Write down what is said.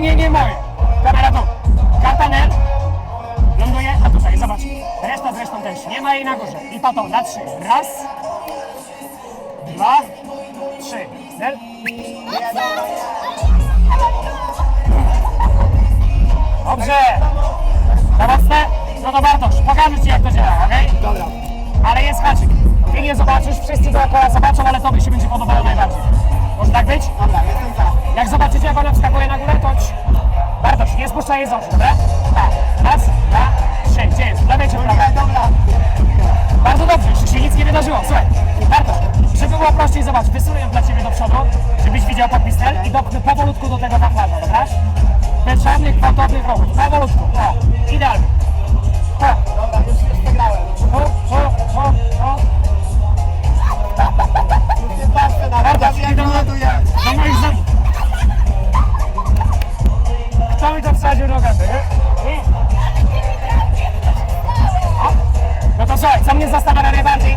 nie, nie moje. Kamera tu. Kartaner. Ląduje, a tutaj, zobacz. Reszta zresztą też. Nie ma jej na górze. I pato, na trzy. Raz. Dwa. Trzy. Zel. Dobrze. Na mocne? No to Bartosz, pokażę Ci jak to działa, okej? Dobra. Ale jest haczyk. Ty nie zobaczysz, wszyscy dookoła zobaczą, ale Tobie się będzie podobało ona wskakuje na górę, to... ci- Bartosz, nie spuszczaj jej z oczu, dobra? Tak. Raz, dwa, trzy. Gdzie jest? Lewej czy prawej? Dobra. Bardzo dobrze, jeszcze się nic nie wydarzyło. Słuchaj, Bartosz, żeby było prościej, zobacz, wysunuję dla Ciebie do przodu, żebyś widział podpistel i dopchnę powolutku do tego wachlarza, dobra? Bez żadnych gwałtownych ruchów, powolutku, o, idealnie. razie noga, ty. No to słuchaj, co mnie zastanawia najbardziej?